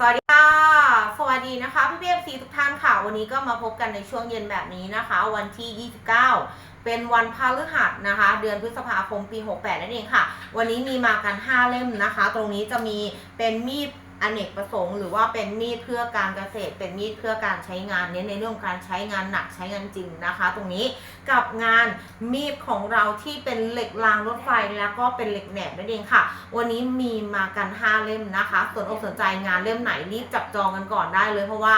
สวัสดีค่ะ สวัสดีนะคะพี่พีเบฟซีทุกท่านค่ะ วันนี้ก็มาพบกันในช่วงเย็นแบบนี้นะคะ วันที่ 29 เป็นวันพฤหัสนะคะ เดือนพฤษภาคมปี 68 นั่นเองค่ะ วันนี้มีมากัน 5 เล่มนะคะ ตรงนี้จะมีเป็นมีด อเนกประสงค์หรือว่าเป็นมีดเพื่อการเกษตร เป็นมีดเพื่อการใช้งานเน้นในเรื่องของการใช้งานหนักใช้งานจริงนะคะ ตรงนี้กับงานมีดของเราที่เป็นเหล็กรางรถไฟแล้วก็เป็นเหล็กแหนบนั่นเองค่ะ วันนี้มีมากัน 5 เล่มนะคะสนอกสนใจงานเล่มไหนรีบจับจองกันก่อนได้เลยเพราะว่า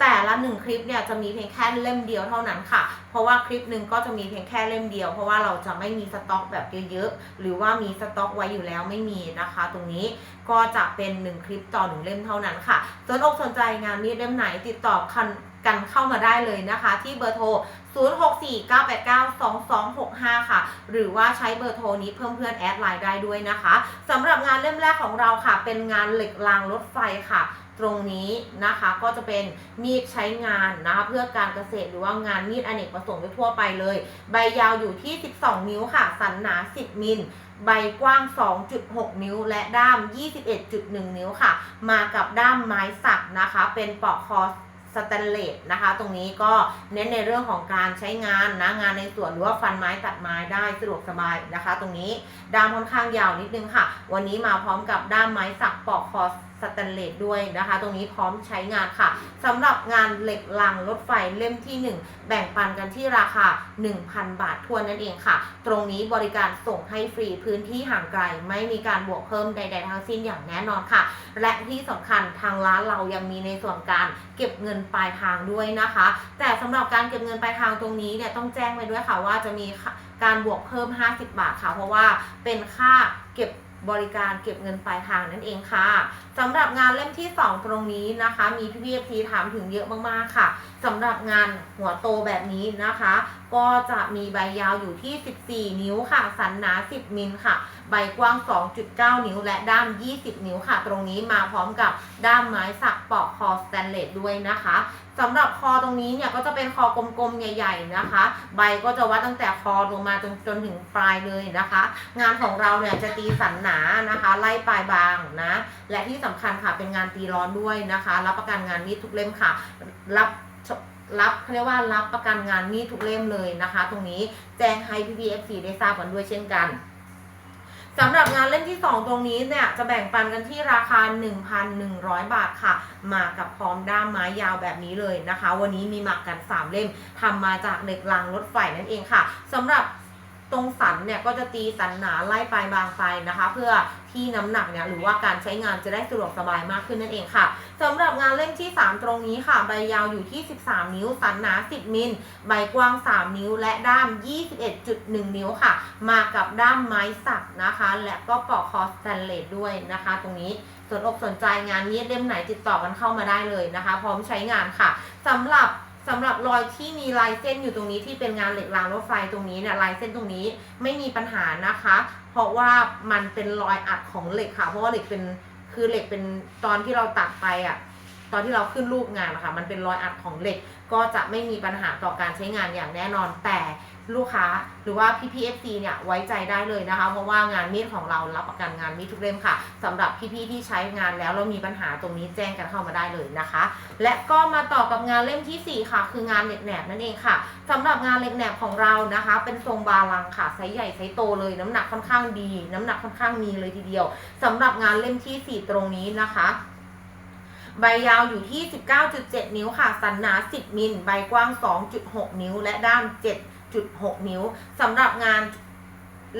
แต่ละหนึ่งคลิปเนี่ยจะมีเพียงแค่เล่มเดียวเท่านั้นค่ะ เพราะว่าคลิปหนึ่งก็จะมีเพียงแค่เล่มเดียว เพราะว่าเราจะไม่มีสต็อกแบบเยอะๆ หรือว่ามีสต็อกไว้อยู่แล้วไม่มีนะคะ ตรงนี้ก็จะเป็น 1 คลิปต่อ 1 เล่มเท่านั้นค่ะสนอกสนใจงานมีดเล่มไหนติดต่อคัน กันเข้ามาได้เลยนะคะ ที่เบอร์โทร 0649892265 ค่ะ หรือว่าใช้เบอร์โทรนี้เพิ่มเพื่อนแอดไลน์ได้ด้วยนะคะสำหรับงานเล่มแรกของเราค่ะ เป็นงานเหล็กรางรถไฟค่ะตรงนี้นะคะก็จะเป็นมีดใช้งานนะคะเพื่อการเกษตรหรือว่างานมีดอเนกประสงค์ทั่วไปเลย ใบยาวอยู่ที่ 12 นิ้วค่ะ สันหนา 10 มิล ใบกว้าง 2.6 นิ้ว และด้าม 21.1 นิ้วค่ะ มากับด้ามไม้สักนะคะ เป็นปลอกคอ สแตนเลสนะคะ ตรงนี้ก็เน้นในเรื่องของการใช้งานนะงานในสวนหรือว่าฟันไม้ตัดไม้ได้สะดวกสบายนะคะ ตรงนี้ด้ามค่อนข้างยาวนิดนึงค่ะ วันนี้มาพร้อมกับด้ามไม้สักปอกคอ สแตนเลสด้วยนะคะ ตรงนี้พร้อมใช้งานค่ะสำหรับงานเหล็กรางรถไฟเล่มที่ 1 แบ่งปันกันที่ราคา 1,000 บาททวนนั่นเองค่ะ ตรงนี้บริการส่งให้ฟรีพื้นที่ห่างไกล ไม่มีการบวกเพิ่มใดๆทั้งสิ้นอย่างแน่นอนค่ะ และที่สำคัญทางร้านเรายังมีในส่วนการเก็บเงินปลายทางด้วยนะคะ แต่สำหรับการเก็บเงินปลายทางตรงนี้เนี่ยต้องแจ้งไว้ด้วยค่ะว่าจะมีการบวกเพิ่ม 50 บาทค่ะ เพราะว่าเป็นค่าเก็บ บริการเก็บเงินปลายทางนั่นเองค่ะสำหรับงานเล่มที่ 2 ตรงนี้นะคะ มีพี่พีเอฟทีถามถึงเยอะมากๆค่ะสำหรับงานหัวโตแบบนี้นะคะ ก็จะมีใบยาวอยู่ที่ 14 นิ้วค่ะ สันหนา 10 มิลค่ะ ใบกว้าง 2.9 นิ้ว และด้าม 20 นิ้วค่ะ ตรงนี้มาพร้อมกับด้ามไม้สักปอกคอสแตนเลสด้วยนะคะสำหรับคอตรงนี้เนี่ยก็จะเป็นคอกลมๆ ใหญ่ ๆนะคะ ใบก็จะวัดตั้งแต่คอลงมาจนจนถึงปลายเลยนะคะ งานของเราเนี่ยจะตีสันหนานะคะ ไล่ปลายบางนะ และที่สำคัญค่ะเป็นงานตีร้อนด้วยนะคะ รับประกันงานมีดทุกเล่มค่ะ รับรับเขาเรียกว่ารับประกันงานมีดทุกเล่มเลยนะคะ ตรงนี้แจ้งให้พี่พีเอฟซีได้ทราบกันด้วยเช่นกัน สำหรับงานเล่มที่ 2 ตรงนี้เนี่ยจะแบ่งปันกันที่ราคา 1,100 บาทค่ะ มากับพร้อมด้ามไม้ยาวแบบนี้เลยนะคะ วันนี้มีหมักกัน 3 เล่มทำมาจากเหล็กรางรถไฟนั่นเองค่ะสำหรับ ตรงสันเนี่ยก็จะตีสันหนาไล่ปลายบางไปนะคะ เพื่อที่น้ำหนักเนี่ยหรือว่าการใช้งานจะได้สะดวกสบายมากขึ้นนั่นเองค่ะสำหรับงานเล่มที่ 3 ตรงนี้ค่ะ ใบยาวอยู่ที่ 13 นิ้ว สันหนา 10 มิล ใบกว้าง 3 นิ้ว และด้าม 21.1 นิ้วค่ะ มากับด้ามไม้สักนะคะ และก็ปอกคอสแตนเลสด้วยนะคะ ตรงนี้สนอกสนใจงานมีดเล่มไหนติดต่อกันเข้ามาได้เลยนะคะ พร้อมใช้งานค่ะสำหรับ สำหรับรอยที่มีลายเส้นอยู่ตรงนี้ที่เป็นงานเหล็กรางรถไฟตรงนี้เนี่ยลายเส้นตรงนี้ไม่มีปัญหานะคะ เพราะว่ามันเป็นรอยอัดของเหล็กค่ะ เพราะว่าเหล็กเป็นคือเหล็กเป็นตอนที่เราตัดไปอะ ตอนที่เราขึ้นรูปงานนะคะมันเป็นรอยอัดของเหล็กก็จะไม่มีปัญหาต่อการใช้งานอย่างแน่นอนแต่ลูกค้าหรือว่าพี่พีเอฟซีเนี่ยไว้ใจได้เลยนะคะ เพราะว่างานมีดของเรารับประกันงานมีดทุกเล่มค่ะสำหรับพี่ๆที่ใช้งานแล้วเรามีปัญหาตรงนี้แจ้งกันเข้ามาได้เลยนะคะ และก็มาต่อกับงานเล่มทีสี่4 ค่ะ คืองานเหล็กแหนบนั่นเองค่ะสำหรับงานเหล็กแหนบของเรานะคะ เป็นทรงบาลังค่ะไซส์ใหญ่ไซส์โตเลยน้ำหนักค่อนข้างดี น้ำหนักค่อนข้างมีเลยทีเดียวสำหรับงานเล่มที่ 4 ตรงนี้นะคะ ใบยาวอยู่ที่ 19.7 นิ้วค่ะ สันหนา 10 มิล ใบกว้าง 2.6 นิ้ว และด้าม 7.6 นิ้วสำหรับงาน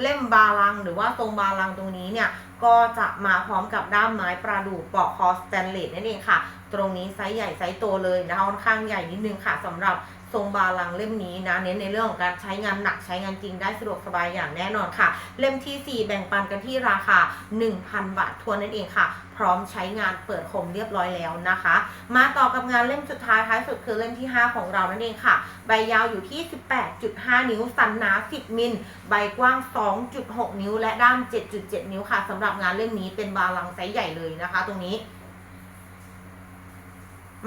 เล่มบาลัง หรือว่าทรงบาลังตรงนี้เนี่ย ก็จะมาพร้อมกับด้ามไม้ประดู่ปอกคอสแตนเลสนั่นเองค่ะ ตรงนี้ไซส์ใหญ่ไซส์โตเลยนะคะค่อนข้างใหญ่นิดนึงค่ะสำหรับ ทรงบาลังเล่มนี้นะเน้นในเรื่องของการใช้งานหนักใช้งานจริงได้สะดวกสบายอย่างแน่นอนค่ะ เล่มที่ 4 แบ่งปันกันที่ราคา 1,000 บาททวนนั่นเองค่ะ พร้อมใช้งานเปิดคมเรียบร้อยแล้วนะคะ มาต่อกับงานเล่มสุดท้ายท้ายสุดคือเล่มที่ 5 ของเรานั่นเองค่ะ ใบยาวอยู่ที่ 18.5 นิ้ว สันหนา 10 มิล ใบกว้าง 2.6 นิ้ว และด้าม 7.7 นิ้วค่ะสำหรับงานเล่มนี้เป็นบาลังไซส์ใหญ่เลยนะคะ ตรงนี้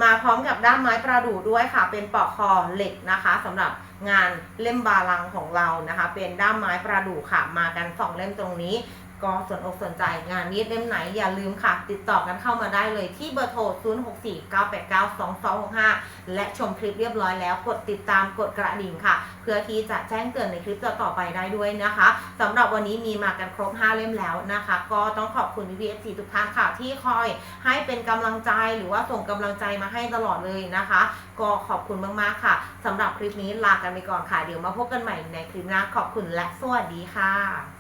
มาพร้อมกับด้ามไม้ประดู่ด้วยค่ะ เป็นปลอกคอเหล็กนะคะสำหรับงานเล่มบาลังของเรานะคะ เป็นด้ามไม้ประดู่ค่ะ มากัน 2 เล่มตรงนี้ ก็สนอกสนใจงานนี้เล่มไหนอย่าลืมค่ะ ติดต่อกันเข้ามาได้เลยที่เบอร์โทร 0649892265 และชมคลิปเรียบร้อยแล้วกดติดตามกดกระดิ่งค่ะ เพื่อที่จะแจ้งเตือนในคลิปต่อๆไปได้ด้วยนะคะสำหรับวันนี้มีมากันครบ 5 เล่มแล้วนะคะ ก็ต้องขอบคุณ v f c ทุกท่านค่ะที่คอยให้เป็นกำลังใจหรือว่าส่งกำลังใจมาให้ตลอดเลยนะคะ ก็ขอบคุณมากๆค่ะสำหรับคลิปนี้ลากันไปก่อนค่ะเดี๋ยวมาพบกันใหม่ในคลิปหน้าขอบคุณและสวัสดีค่ะ